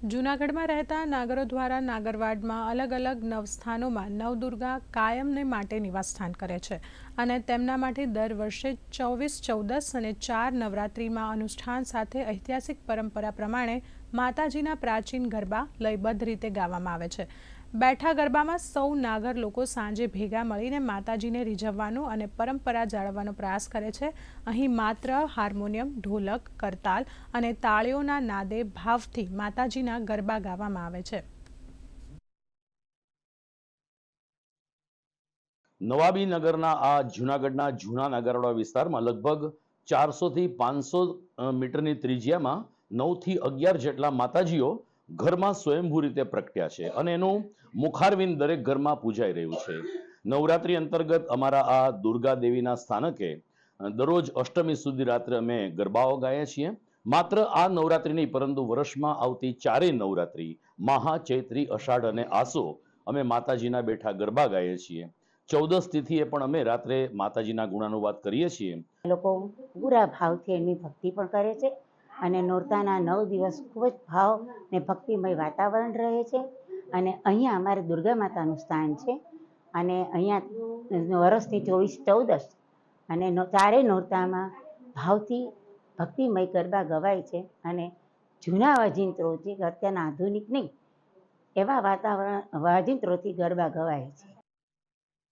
જૂનાગઢમાં રહેતા નાગરો દ્વારા નાગરવાડમાં અલગ અલગ નવસ્થાનોમાં નવદુર્ગા કાયમને માટે નિવાસસ્થાન કરે છે અને તેમના માટે દર વર્ષે ચોવીસ, ચૌદસ અને ચાર નવરાત્રિમાં અનુષ્ઠાન સાથે ઐતિહાસિક પરંપરા પ્રમાણે માતાજીના પ્રાચીન ગરબા લયબદ્ધ રીતે ગાવામાં આવે છે. બેઠા ગરબામાં સૌ નાગર લોકો સાંજે ભેગા મળીને માતાજીને રીઝવવાનો અને પરંપરા જાળવવાનો પ્રયાસ કરે છે. અહીં માત્ર હાર્મોનિયમ, ઢોલક, કરતાલ અને તાળીઓના નાદે ભાવથી માતાજીના ગરબા ગાવામાં આવે છે. નવાબી નગરના આ જૂનાગઢના જૂના નાગરવાડા વિસ્તારમાં લગભગ ચારસોથી પાંચસો મીટરની ત્રિજ્યામાં નવથી અગિયાર જેટલા માતાજીઓ ઘરમાં સ્વયંભૂ રીતે પ્રગટ્યા છે અને એનું મુખારવિંદ દરેક ઘરમાં પૂજાઈ રહ્યું છે. નવરાત્રી અંતર્ગત અમારા આ દુર્ગા દેવીના સ્થાનકે દરરોજ અષ્ટમી સુધી રાત્રે અમે ગરબાઓ ગાઈએ છીએ. માત્ર આ નવરાત્રી નહીં, પરંતુ વર્ષમાં આવતી ચારેય નવરાત્રી, મહા, ચૈત્રી, અષાઢ અને આસો અમે માતાજીના બેઠા ગરબા ગાઈએ છીએ. ચૌદસ તિથિએ પણ અમે રાત્રે માતાજીના ગુણાનુવાદ કરીએ છીએ. લોકો પૂરા ભાવથી એમની ભક્તિ પણ કરે છે. અને નોરતાના નવ દિવસ ખૂબ જ ભાવ ને ભક્તિમય વાતાવરણ રહે છે. અને અહીંયા અમારે દુર્ગા માતાનું સ્થાન છે. અને અહીંયા વર્ષથી ચોવીસ ચૌદસ અને ચારે નોરતામાં ભાવથી ભક્તિમય ગરબા ગવાય છે. અને જૂના વાજિંત્રો જે અત્યારના આધુનિક નહીં, એવા વાતાવરણ વાજિંત્રોથી ગરબા ગવાય છે.